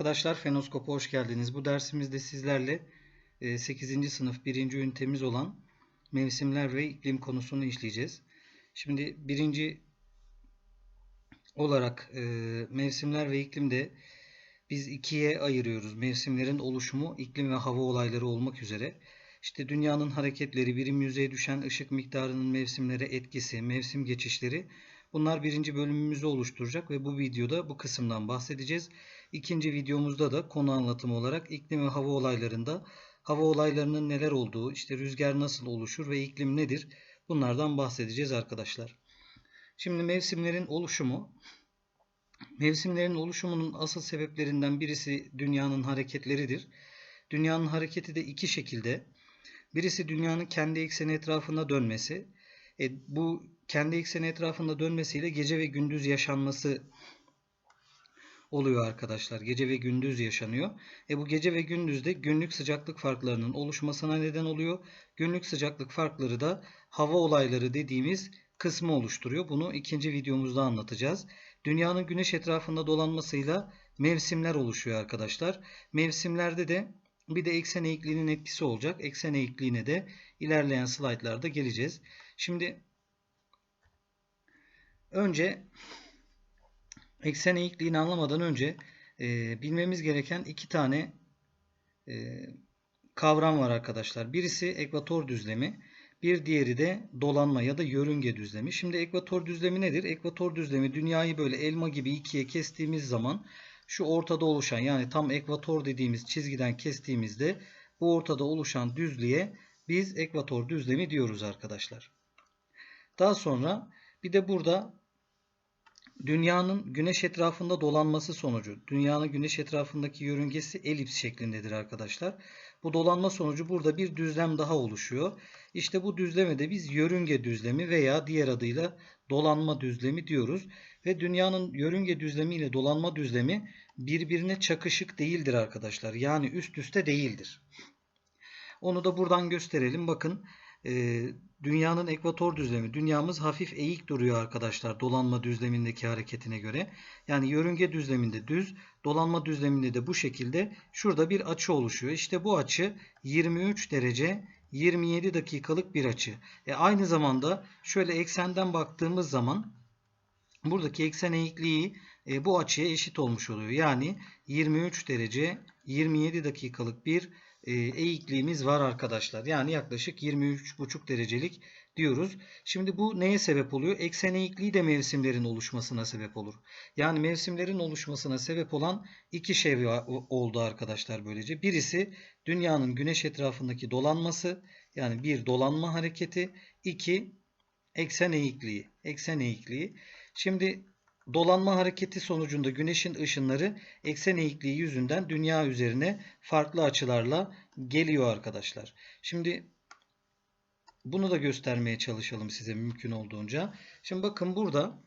Arkadaşlar Fenoskop'a hoş geldiniz. Bu dersimizde sizlerle 8. sınıf 1. ünitemiz olan mevsimler ve iklim konusunu işleyeceğiz. Şimdi birinci olarak e, mevsimler ve iklimde biz ikiye ayırıyoruz. Mevsimlerin oluşumu, iklim ve hava olayları olmak üzere. İşte dünyanın hareketleri, birim yüzeye düşen ışık miktarının mevsimlere etkisi, mevsim geçişleri bunlar birinci bölümümüzü oluşturacak ve bu videoda bu kısımdan bahsedeceğiz. İkinci videomuzda da konu anlatımı olarak iklim ve hava olaylarında hava olaylarının neler olduğu, işte rüzgar nasıl oluşur ve iklim nedir bunlardan bahsedeceğiz arkadaşlar. Şimdi mevsimlerin oluşumu Mevsimlerin oluşumunun asıl sebeplerinden birisi dünyanın hareketleridir. Dünyanın hareketi de iki şekilde. Birisi dünyanın kendi ekseni etrafında dönmesi. E, bu kendi ekseni etrafında dönmesiyle gece ve gündüz yaşanması oluyor arkadaşlar. Gece ve gündüz yaşanıyor. E bu gece ve gündüzde günlük sıcaklık farklarının oluşmasına neden oluyor. Günlük sıcaklık farkları da hava olayları dediğimiz kısmı oluşturuyor. Bunu ikinci videomuzda anlatacağız. Dünyanın güneş etrafında dolanmasıyla mevsimler oluşuyor arkadaşlar. Mevsimlerde de bir de eksen eğikliğinin etkisi olacak. Eksen eğikliğine de ilerleyen slaytlarda geleceğiz. Şimdi önce eksen eğikliğini anlamadan önce e, bilmemiz gereken iki tane e, kavram var arkadaşlar. Birisi ekvator düzlemi. Bir diğeri de dolanma ya da yörünge düzlemi. Şimdi ekvator düzlemi nedir? Ekvator düzlemi dünyayı böyle elma gibi ikiye kestiğimiz zaman şu ortada oluşan yani tam ekvator dediğimiz çizgiden kestiğimizde bu ortada oluşan düzlüğe biz ekvator düzlemi diyoruz arkadaşlar. Daha sonra bir de burada dünyanın güneş etrafında dolanması sonucu dünyanın güneş etrafındaki yörüngesi elips şeklindedir arkadaşlar. Bu dolanma sonucu burada bir düzlem daha oluşuyor. İşte bu düzleme de biz yörünge düzlemi veya diğer adıyla dolanma düzlemi diyoruz. Ve dünyanın yörünge düzlemi ile dolanma düzlemi birbirine çakışık değildir arkadaşlar. Yani üst üste değildir. Onu da buradan gösterelim. Bakın e, dünyanın ekvator düzlemi. Dünyamız hafif eğik duruyor arkadaşlar dolanma düzlemindeki hareketine göre. Yani yörünge düzleminde düz, dolanma düzleminde de bu şekilde şurada bir açı oluşuyor. İşte bu açı 23 derece 27 dakikalık bir açı. E aynı zamanda şöyle eksenden baktığımız zaman buradaki eksen eğikliği e, bu açıya eşit olmuş oluyor. Yani 23 derece 27 dakikalık bir e, eğikliğimiz var arkadaşlar. Yani yaklaşık 23,5 derecelik diyoruz. Şimdi bu neye sebep oluyor? Eksen eğikliği de mevsimlerin oluşmasına sebep olur. Yani mevsimlerin oluşmasına sebep olan iki şey oldu arkadaşlar böylece. Birisi dünyanın güneş etrafındaki dolanması yani bir dolanma hareketi, iki eksen eğikliği. Eksen eğikliği. Şimdi dolanma hareketi sonucunda güneşin ışınları eksen eğikliği yüzünden dünya üzerine farklı açılarla geliyor arkadaşlar. Şimdi bunu da göstermeye çalışalım size mümkün olduğunca. Şimdi bakın burada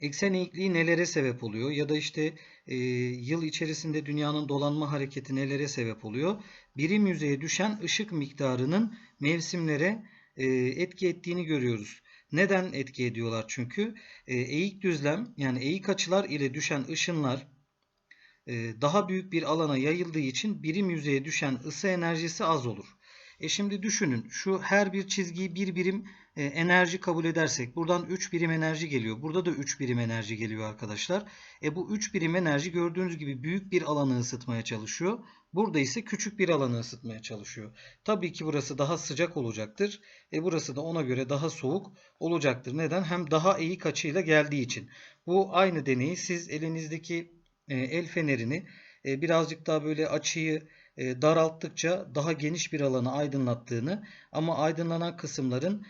eksen eğikliği nelere sebep oluyor ya da işte e, yıl içerisinde dünyanın dolanma hareketi nelere sebep oluyor? Birim yüzeye düşen ışık miktarının mevsimlere e, etki ettiğini görüyoruz. Neden etki ediyorlar? Çünkü e, eğik düzlem yani eğik açılar ile düşen ışınlar e, daha büyük bir alana yayıldığı için birim yüzeye düşen ısı enerjisi az olur. E şimdi düşünün şu her bir çizgiyi bir birim e, enerji kabul edersek buradan 3 birim enerji geliyor. Burada da 3 birim enerji geliyor arkadaşlar. E bu 3 birim enerji gördüğünüz gibi büyük bir alanı ısıtmaya çalışıyor. Burada ise küçük bir alanı ısıtmaya çalışıyor. Tabii ki burası daha sıcak olacaktır. E burası da ona göre daha soğuk olacaktır. Neden? Hem daha eğik açıyla geldiği için. Bu aynı deneyi siz elinizdeki e, el fenerini e, birazcık daha böyle açıyı e, daralttıkça daha geniş bir alanı aydınlattığını ama aydınlanan kısımların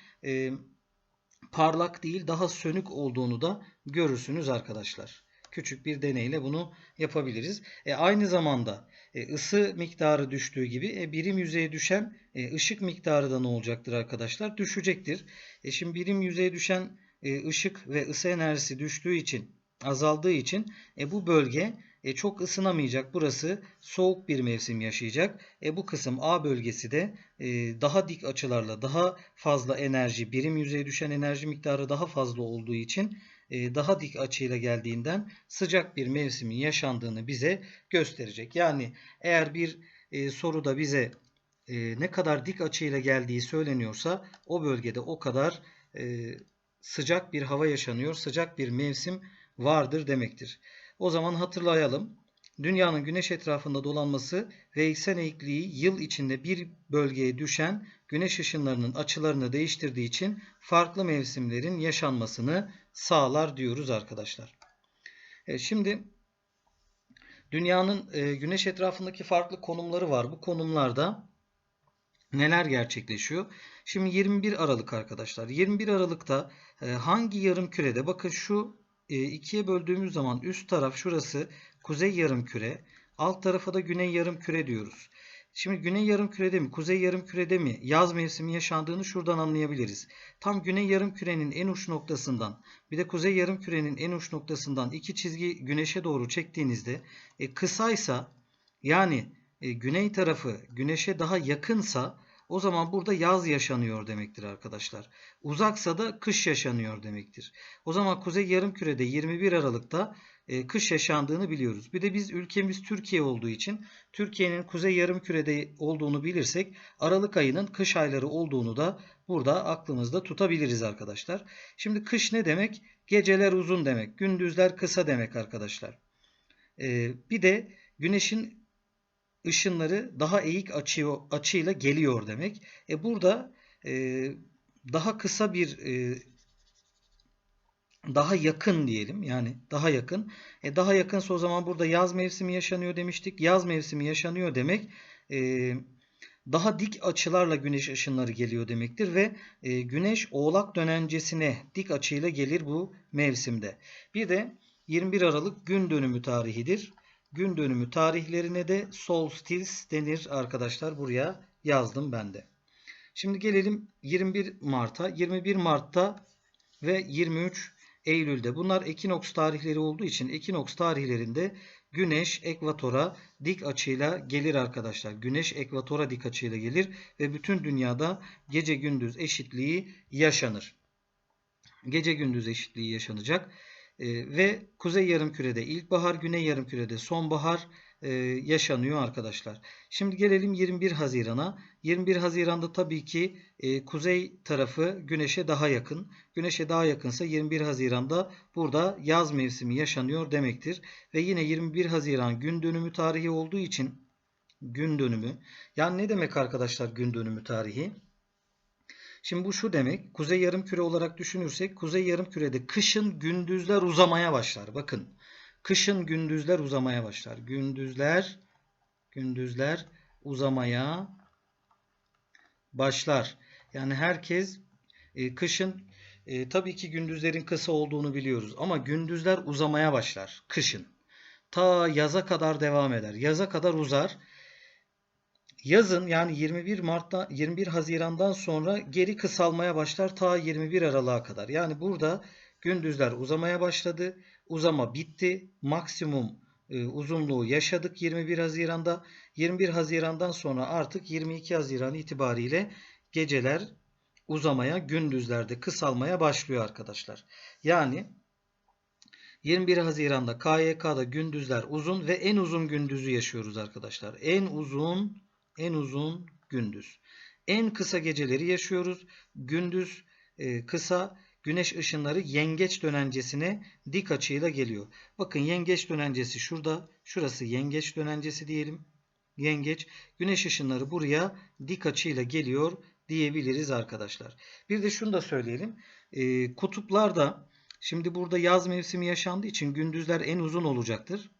parlak değil daha sönük olduğunu da görürsünüz arkadaşlar. Küçük bir deneyle bunu yapabiliriz. E, aynı zamanda e, ısı miktarı düştüğü gibi e, birim yüzeye düşen e, ışık miktarı da ne olacaktır arkadaşlar? Düşecektir. E, şimdi birim yüzeye düşen e, ışık ve ısı enerjisi düştüğü için azaldığı için e, bu bölge e, çok ısınamayacak. Burası soğuk bir mevsim yaşayacak. E, bu kısım A bölgesi de e, daha dik açılarla daha fazla enerji, birim yüzeye düşen enerji miktarı daha fazla olduğu için daha dik açıyla geldiğinden sıcak bir mevsimin yaşandığını bize gösterecek. Yani eğer bir e, soruda bize e, ne kadar dik açıyla geldiği söyleniyorsa o bölgede o kadar e, sıcak bir hava yaşanıyor, sıcak bir mevsim vardır demektir. O zaman hatırlayalım. Dünyanın güneş etrafında dolanması ve eksen eğikliği yıl içinde bir bölgeye düşen güneş ışınlarının açılarını değiştirdiği için farklı mevsimlerin yaşanmasını sağlar diyoruz arkadaşlar. Evet, şimdi dünyanın e, güneş etrafındaki farklı konumları var. Bu konumlarda neler gerçekleşiyor? Şimdi 21 Aralık arkadaşlar. 21 Aralık'ta e, hangi yarım kürede? Bakın şu e, ikiye böldüğümüz zaman üst taraf şurası kuzey yarım küre, alt tarafa da güney yarım küre diyoruz. Şimdi güney yarım kürede mi, kuzey yarım kürede mi yaz mevsimi yaşandığını şuradan anlayabiliriz. Tam güney yarım kürenin en uç noktasından bir de kuzey yarım kürenin en uç noktasından iki çizgi güneşe doğru çektiğinizde e, kısaysa yani e, güney tarafı güneşe daha yakınsa o zaman burada yaz yaşanıyor demektir arkadaşlar. Uzaksa da kış yaşanıyor demektir. O zaman Kuzey Yarımküre'de 21 Aralık'ta e, kış yaşandığını biliyoruz. Bir de biz ülkemiz Türkiye olduğu için Türkiye'nin Kuzey Yarımküre'de olduğunu bilirsek Aralık ayının kış ayları olduğunu da burada aklımızda tutabiliriz arkadaşlar. Şimdi kış ne demek? Geceler uzun demek. Gündüzler kısa demek arkadaşlar. E, bir de güneşin ışınları daha eğik açıyor, açıyla geliyor demek. E burada e, daha kısa bir daha yakın diyelim yani daha yakın. E daha yakınsa o zaman burada yaz mevsimi yaşanıyor demiştik. Yaz mevsimi yaşanıyor demek e, daha dik açılarla güneş ışınları geliyor demektir ve e, güneş oğlak dönencesine dik açıyla gelir bu mevsimde. Bir de 21 Aralık gün dönümü tarihidir. Gün dönümü tarihlerine de solstice denir arkadaşlar. Buraya yazdım ben de. Şimdi gelelim 21 Mart'a. 21 Mart'ta ve 23 Eylül'de. Bunlar ekinoks tarihleri olduğu için ekinoks tarihlerinde Güneş ekvatora dik açıyla gelir arkadaşlar. Güneş ekvatora dik açıyla gelir ve bütün dünyada gece gündüz eşitliği yaşanır. Gece gündüz eşitliği yaşanacak. Ee, ve kuzey yarımkürede ilkbahar, güney yarımkürede sonbahar e, yaşanıyor arkadaşlar. Şimdi gelelim 21 Haziran'a. 21 Haziran'da tabii ki e, kuzey tarafı güneşe daha yakın. Güneşe daha yakınsa 21 Haziran'da burada yaz mevsimi yaşanıyor demektir. Ve yine 21 Haziran gün dönümü tarihi olduğu için gün dönümü. Yani ne demek arkadaşlar gün dönümü tarihi? Şimdi bu şu demek. Kuzey yarımküre olarak düşünürsek kuzey yarımkürede kışın gündüzler uzamaya başlar. Bakın. Kışın gündüzler uzamaya başlar. Gündüzler gündüzler uzamaya başlar. Yani herkes e, kışın e, tabii ki gündüzlerin kısa olduğunu biliyoruz ama gündüzler uzamaya başlar kışın. Ta yaza kadar devam eder. Yaza kadar uzar. Yazın yani 21 Mart'ta 21 Haziran'dan sonra geri kısalmaya başlar ta 21 Aralık'a kadar. Yani burada gündüzler uzamaya başladı. Uzama bitti. Maksimum e, uzunluğu yaşadık 21 Haziran'da. 21 Haziran'dan sonra artık 22 Haziran itibariyle geceler uzamaya, gündüzlerde kısalmaya başlıyor arkadaşlar. Yani 21 Haziran'da KYK'da gündüzler uzun ve en uzun gündüzü yaşıyoruz arkadaşlar. En uzun en uzun gündüz. En kısa geceleri yaşıyoruz. Gündüz e, kısa güneş ışınları yengeç dönencesine dik açıyla geliyor. Bakın yengeç dönencesi şurada. Şurası yengeç dönencesi diyelim. Yengeç. Güneş ışınları buraya dik açıyla geliyor diyebiliriz arkadaşlar. Bir de şunu da söyleyelim. E, kutuplarda şimdi burada yaz mevsimi yaşandığı için gündüzler en uzun olacaktır.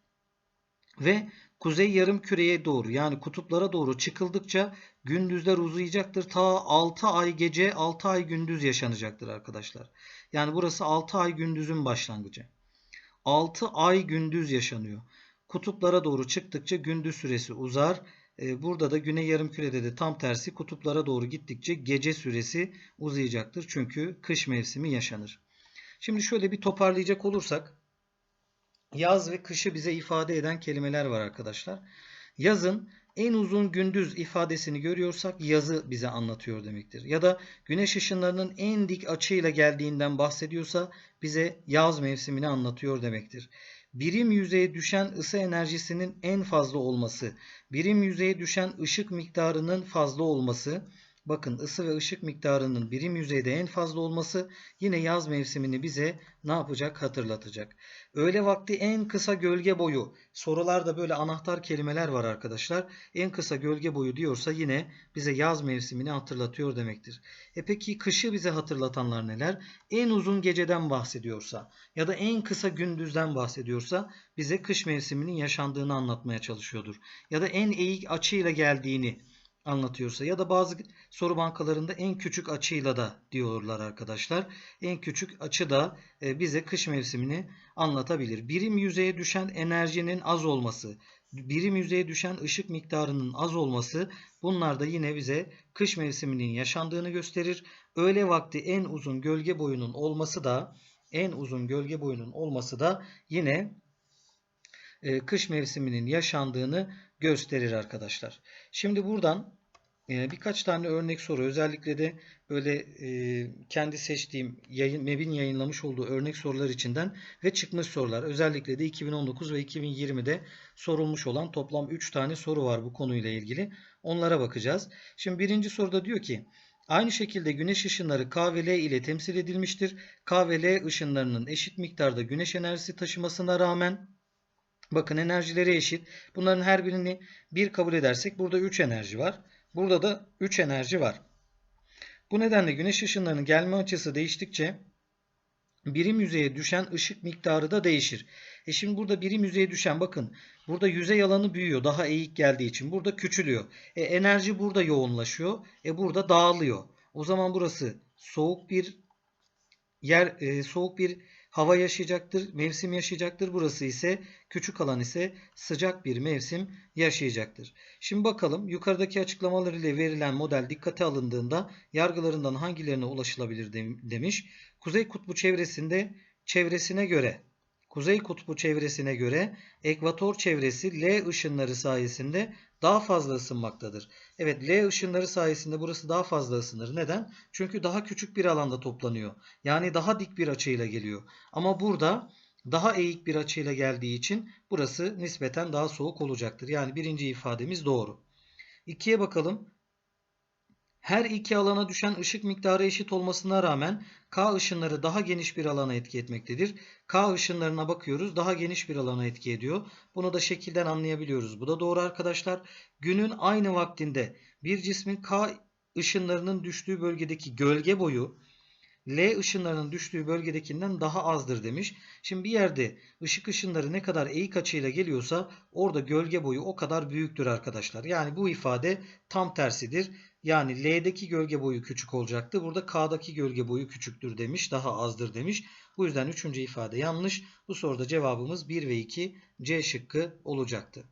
Ve kuzey yarım küreye doğru yani kutuplara doğru çıkıldıkça gündüzler uzayacaktır. Ta 6 ay gece 6 ay gündüz yaşanacaktır arkadaşlar. Yani burası 6 ay gündüzün başlangıcı. 6 ay gündüz yaşanıyor. Kutuplara doğru çıktıkça gündüz süresi uzar. Ee, burada da güney yarım kürede de tam tersi kutuplara doğru gittikçe gece süresi uzayacaktır. Çünkü kış mevsimi yaşanır. Şimdi şöyle bir toparlayacak olursak Yaz ve kışı bize ifade eden kelimeler var arkadaşlar. Yazın en uzun gündüz ifadesini görüyorsak yazı bize anlatıyor demektir. Ya da güneş ışınlarının en dik açıyla geldiğinden bahsediyorsa bize yaz mevsimini anlatıyor demektir. Birim yüzeye düşen ısı enerjisinin en fazla olması, birim yüzeye düşen ışık miktarının fazla olması, bakın ısı ve ışık miktarının birim yüzeyde en fazla olması yine yaz mevsimini bize ne yapacak hatırlatacak. Öğle vakti en kısa gölge boyu. Sorularda böyle anahtar kelimeler var arkadaşlar. En kısa gölge boyu diyorsa yine bize yaz mevsimini hatırlatıyor demektir. E peki kışı bize hatırlatanlar neler? En uzun geceden bahsediyorsa ya da en kısa gündüzden bahsediyorsa bize kış mevsiminin yaşandığını anlatmaya çalışıyordur. Ya da en eğik açıyla geldiğini anlatıyorsa ya da bazı soru bankalarında en küçük açıyla da diyorlar arkadaşlar. En küçük açı da e, bize kış mevsimini anlatabilir. Birim yüzeye düşen enerjinin az olması, birim yüzeye düşen ışık miktarının az olması bunlar da yine bize kış mevsiminin yaşandığını gösterir. Öğle vakti en uzun gölge boyunun olması da en uzun gölge boyunun olması da yine e, kış mevsiminin yaşandığını gösterir arkadaşlar. Şimdi buradan birkaç tane örnek soru özellikle de böyle e, kendi seçtiğim yayın, MEB'in yayınlamış olduğu örnek sorular içinden ve çıkmış sorular özellikle de 2019 ve 2020'de sorulmuş olan toplam 3 tane soru var bu konuyla ilgili. Onlara bakacağız. Şimdi birinci soruda diyor ki Aynı şekilde güneş ışınları K ve L ile temsil edilmiştir. K ve L ışınlarının eşit miktarda güneş enerjisi taşımasına rağmen bakın enerjileri eşit. Bunların her birini 1 kabul edersek burada 3 enerji var. Burada da 3 enerji var. Bu nedenle güneş ışınlarının gelme açısı değiştikçe birim yüzeye düşen ışık miktarı da değişir. E şimdi burada birim yüzeye düşen bakın burada yüzey alanı büyüyor daha eğik geldiği için burada küçülüyor. E enerji burada yoğunlaşıyor. E burada dağılıyor. O zaman burası soğuk bir yer e, soğuk bir hava yaşayacaktır, mevsim yaşayacaktır. Burası ise küçük alan ise sıcak bir mevsim yaşayacaktır. Şimdi bakalım yukarıdaki açıklamalar ile verilen model dikkate alındığında yargılarından hangilerine ulaşılabilir demiş. Kuzey kutbu çevresinde çevresine göre Kuzey kutbu çevresine göre ekvator çevresi L ışınları sayesinde daha fazla ısınmaktadır. Evet L ışınları sayesinde burası daha fazla ısınır. Neden? Çünkü daha küçük bir alanda toplanıyor. Yani daha dik bir açıyla geliyor. Ama burada daha eğik bir açıyla geldiği için burası nispeten daha soğuk olacaktır. Yani birinci ifademiz doğru. İkiye bakalım. Her iki alana düşen ışık miktarı eşit olmasına rağmen K ışınları daha geniş bir alana etki etmektedir. K ışınlarına bakıyoruz daha geniş bir alana etki ediyor. Bunu da şekilden anlayabiliyoruz. Bu da doğru arkadaşlar. Günün aynı vaktinde bir cismin K ışınlarının düştüğü bölgedeki gölge boyu L ışınlarının düştüğü bölgedekinden daha azdır demiş. Şimdi bir yerde ışık ışınları ne kadar eğik açıyla geliyorsa orada gölge boyu o kadar büyüktür arkadaşlar. Yani bu ifade tam tersidir. Yani L'deki gölge boyu küçük olacaktı. Burada K'daki gölge boyu küçüktür demiş. Daha azdır demiş. Bu yüzden üçüncü ifade yanlış. Bu soruda cevabımız 1 ve 2 C şıkkı olacaktı.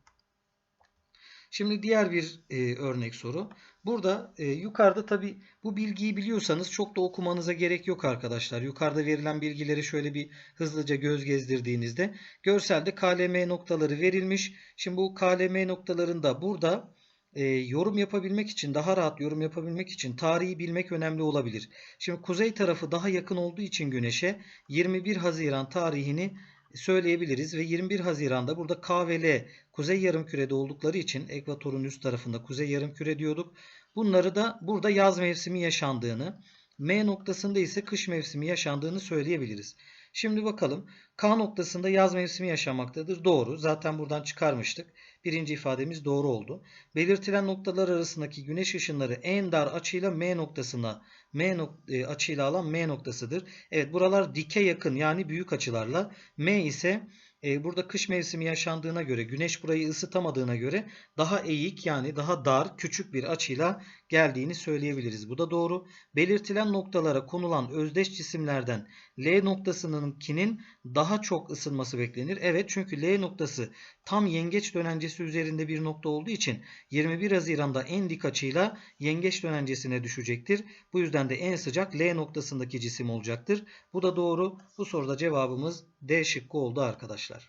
Şimdi diğer bir e, örnek soru. Burada e, yukarıda tabi bu bilgiyi biliyorsanız çok da okumanıza gerek yok arkadaşlar. Yukarıda verilen bilgileri şöyle bir hızlıca göz gezdirdiğinizde görselde KLM noktaları verilmiş. Şimdi bu KLM noktalarında burada e, yorum yapabilmek için, daha rahat yorum yapabilmek için tarihi bilmek önemli olabilir. Şimdi kuzey tarafı daha yakın olduğu için güneşe 21 Haziran tarihini söyleyebiliriz ve 21 Haziran'da burada K ve L kuzey yarımkürede oldukları için ekvatorun üst tarafında kuzey yarımküre diyorduk. Bunları da burada yaz mevsimi yaşandığını, M noktasında ise kış mevsimi yaşandığını söyleyebiliriz. Şimdi bakalım K noktasında yaz mevsimi yaşamaktadır. Doğru. Zaten buradan çıkarmıştık. Birinci ifademiz doğru oldu. Belirtilen noktalar arasındaki güneş ışınları en dar açıyla M noktasına M nok e, açıyla alan M noktasıdır. Evet buralar dike yakın yani büyük açılarla. M ise e, burada kış mevsimi yaşandığına göre güneş burayı ısıtamadığına göre daha eğik yani daha dar küçük bir açıyla geldiğini söyleyebiliriz. Bu da doğru. Belirtilen noktalara konulan özdeş cisimlerden L noktasınınkinin daha çok ısınması beklenir. Evet çünkü L noktası tam yengeç dönencesi üzerinde bir nokta olduğu için 21 Haziran'da en dik açıyla yengeç dönencesine düşecektir. Bu yüzden de en sıcak L noktasındaki cisim olacaktır. Bu da doğru. Bu soruda cevabımız D şıkkı oldu arkadaşlar.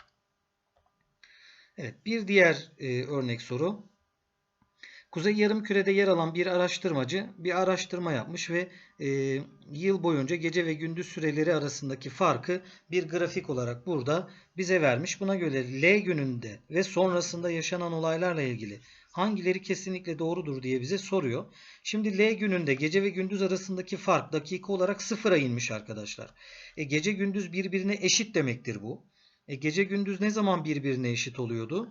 Evet, bir diğer e, örnek soru. Kuzey Yarımküre'de yer alan bir araştırmacı bir araştırma yapmış ve e, yıl boyunca gece ve gündüz süreleri arasındaki farkı bir grafik olarak burada bize vermiş. Buna göre L gününde ve sonrasında yaşanan olaylarla ilgili hangileri kesinlikle doğrudur diye bize soruyor. Şimdi L gününde gece ve gündüz arasındaki fark dakika olarak sıfıra inmiş arkadaşlar. E, gece gündüz birbirine eşit demektir bu. E, gece gündüz ne zaman birbirine eşit oluyordu?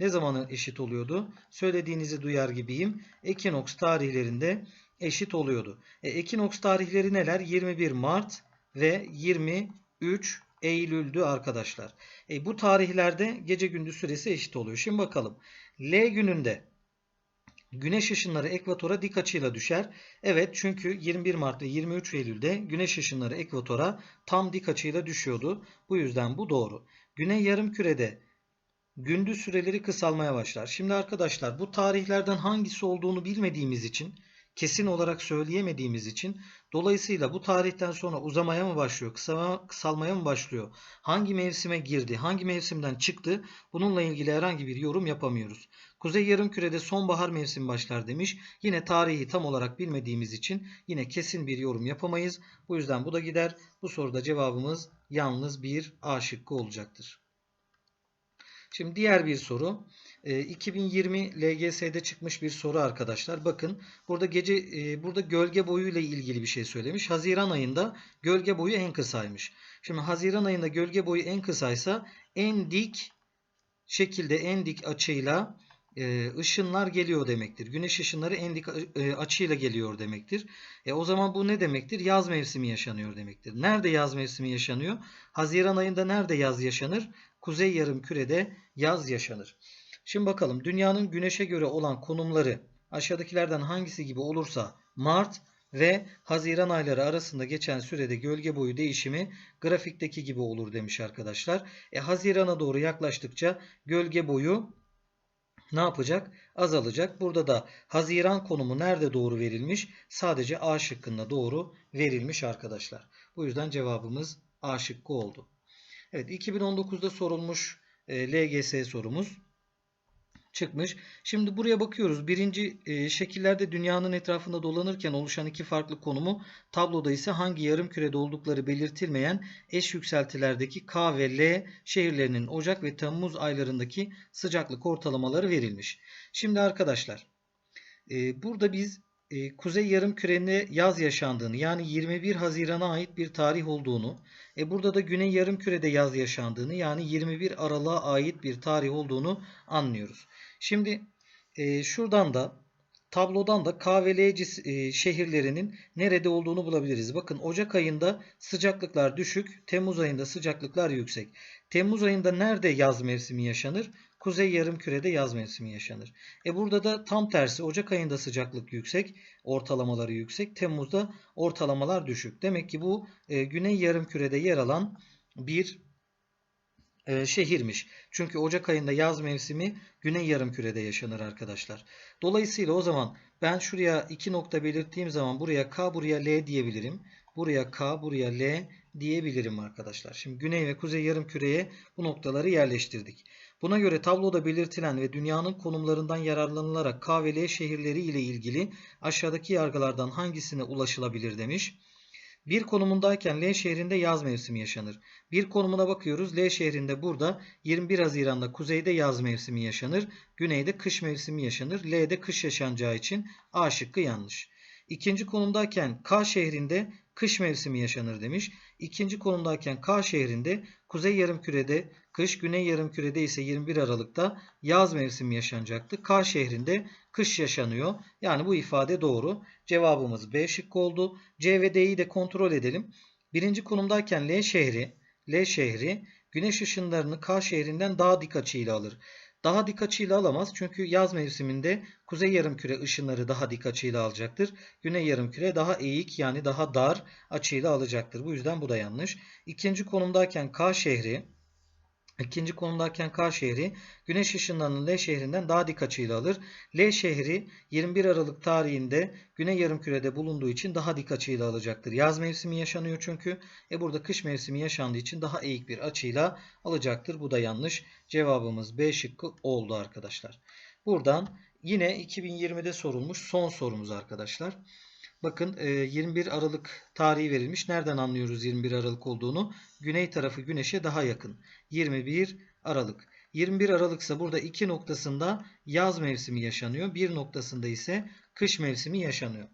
Ne zaman eşit oluyordu? Söylediğinizi duyar gibiyim. Ekinoks tarihlerinde eşit oluyordu. E, ekinoks tarihleri neler? 21 Mart ve 23 Eylül'dü arkadaşlar. E, bu tarihlerde gece gündüz süresi eşit oluyor. Şimdi bakalım. L gününde güneş ışınları ekvatora dik açıyla düşer. Evet çünkü 21 Mart ve 23 Eylül'de güneş ışınları ekvatora tam dik açıyla düşüyordu. Bu yüzden bu doğru. Güney yarımkürede gündüz süreleri kısalmaya başlar. Şimdi arkadaşlar bu tarihlerden hangisi olduğunu bilmediğimiz için kesin olarak söyleyemediğimiz için dolayısıyla bu tarihten sonra uzamaya mı başlıyor, kısalma, kısalmaya mı başlıyor, hangi mevsime girdi, hangi mevsimden çıktı bununla ilgili herhangi bir yorum yapamıyoruz. Kuzey Yarımküre'de sonbahar mevsimi başlar demiş. Yine tarihi tam olarak bilmediğimiz için yine kesin bir yorum yapamayız. Bu yüzden bu da gider. Bu soruda cevabımız yalnız bir A şıkkı olacaktır. Şimdi diğer bir soru. 2020 e, LGS'de çıkmış bir soru arkadaşlar. Bakın burada gece e, burada gölge boyu ile ilgili bir şey söylemiş. Haziran ayında gölge boyu en kısaymış. Şimdi Haziran ayında gölge boyu en kısaysa en dik şekilde en dik açıyla e, ışınlar geliyor demektir. Güneş ışınları en dik açıyla geliyor demektir. E o zaman bu ne demektir? Yaz mevsimi yaşanıyor demektir. Nerede yaz mevsimi yaşanıyor? Haziran ayında nerede yaz yaşanır? Kuzey yarım kürede yaz yaşanır. Şimdi bakalım dünyanın güneşe göre olan konumları aşağıdakilerden hangisi gibi olursa Mart ve Haziran ayları arasında geçen sürede gölge boyu değişimi grafikteki gibi olur demiş arkadaşlar. E, Haziran'a doğru yaklaştıkça gölge boyu ne yapacak? Azalacak. Burada da Haziran konumu nerede doğru verilmiş? Sadece A şıkkında doğru verilmiş arkadaşlar. Bu yüzden cevabımız A şıkkı oldu. Evet 2019'da sorulmuş e, LGS sorumuz çıkmış. Şimdi buraya bakıyoruz. Birinci e, şekillerde dünyanın etrafında dolanırken oluşan iki farklı konumu tabloda ise hangi yarım kürede oldukları belirtilmeyen eş yükseltilerdeki K ve L şehirlerinin Ocak ve Temmuz aylarındaki sıcaklık ortalamaları verilmiş. Şimdi arkadaşlar e, burada biz e, Kuzey Yarımküre'nde yaz yaşandığını yani 21 Haziran'a ait bir tarih olduğunu, e, burada da Güney Yarımküre'de yaz yaşandığını yani 21 Aralık'a ait bir tarih olduğunu anlıyoruz. Şimdi e, şuradan da tablodan da K ve L e, şehirlerinin nerede olduğunu bulabiliriz. Bakın Ocak ayında sıcaklıklar düşük, Temmuz ayında sıcaklıklar yüksek. Temmuz ayında nerede yaz mevsimi yaşanır? Kuzey yarımkürede yaz mevsimi yaşanır. E burada da tam tersi Ocak ayında sıcaklık yüksek, ortalamaları yüksek. Temmuz'da ortalamalar düşük. Demek ki bu e, güney yarımkürede yer alan bir e, şehirmiş. Çünkü Ocak ayında yaz mevsimi güney yarımkürede yaşanır arkadaşlar. Dolayısıyla o zaman ben şuraya iki nokta belirttiğim zaman buraya K buraya L diyebilirim. Buraya K buraya L diyebilirim arkadaşlar. Şimdi güney ve kuzey yarımküreye bu noktaları yerleştirdik. Buna göre tabloda belirtilen ve dünyanın konumlarından yararlanılarak K ve L şehirleri ile ilgili aşağıdaki yargılardan hangisine ulaşılabilir demiş. Bir konumundayken L şehrinde yaz mevsimi yaşanır. Bir konumuna bakıyoruz. L şehrinde burada 21 Haziran'da kuzeyde yaz mevsimi yaşanır. Güneyde kış mevsimi yaşanır. L'de kış yaşanacağı için A şıkkı yanlış. İkinci konumdayken K şehrinde kış mevsimi yaşanır demiş. İkinci konumdayken K şehrinde kuzey yarımkürede kış, güney yarımkürede ise 21 Aralık'ta yaz mevsimi yaşanacaktı. K şehrinde kış yaşanıyor. Yani bu ifade doğru. Cevabımız B şıkkı oldu. C ve D'yi de kontrol edelim. Birinci konumdayken L şehri, L şehri güneş ışınlarını K şehrinden daha dik açıyla alır. Daha dik açıyla alamaz çünkü yaz mevsiminde kuzey yarımküre ışınları daha dik açıyla alacaktır. Güney yarımküre daha eğik yani daha dar açıyla alacaktır. Bu yüzden bu da yanlış. İkinci konumdayken K şehri İkinci konumdayken K şehri güneş ışınlarını L şehrinden daha dik açıyla alır. L şehri 21 Aralık tarihinde Güney Yarımküre'de bulunduğu için daha dik açıyla alacaktır. Yaz mevsimi yaşanıyor çünkü. E burada kış mevsimi yaşandığı için daha eğik bir açıyla alacaktır. Bu da yanlış. Cevabımız B şıkkı oldu arkadaşlar. Buradan yine 2020'de sorulmuş son sorumuz arkadaşlar. Bakın e, 21 Aralık tarihi verilmiş. Nereden anlıyoruz 21 Aralık olduğunu? Güney tarafı güneşe daha yakın. 21 Aralık. 21 Aralık ise burada iki noktasında yaz mevsimi yaşanıyor. Bir noktasında ise kış mevsimi yaşanıyor.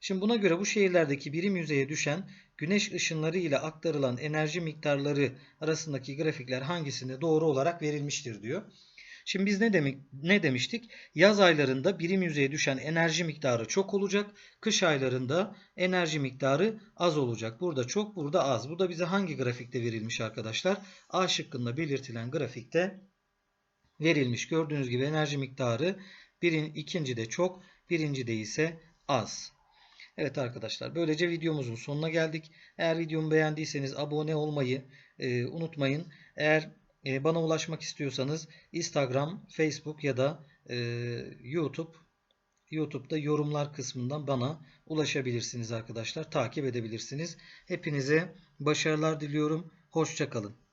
Şimdi buna göre bu şehirlerdeki birim yüzeye düşen güneş ışınları ile aktarılan enerji miktarları arasındaki grafikler hangisinde doğru olarak verilmiştir diyor. Şimdi biz ne demek ne demiştik? Yaz aylarında birim yüzeye düşen enerji miktarı çok olacak. Kış aylarında enerji miktarı az olacak. Burada çok, burada az. Bu da bize hangi grafikte verilmiş arkadaşlar? A şıkkında belirtilen grafikte verilmiş. Gördüğünüz gibi enerji miktarı birin, ikinci de çok, birinci de ise az. Evet arkadaşlar böylece videomuzun sonuna geldik. Eğer videomu beğendiyseniz abone olmayı e, unutmayın. Eğer e, bana ulaşmak istiyorsanız Instagram, Facebook ya da e, YouTube YouTube'da yorumlar kısmından bana ulaşabilirsiniz arkadaşlar. Takip edebilirsiniz. Hepinize başarılar diliyorum. Hoşçakalın.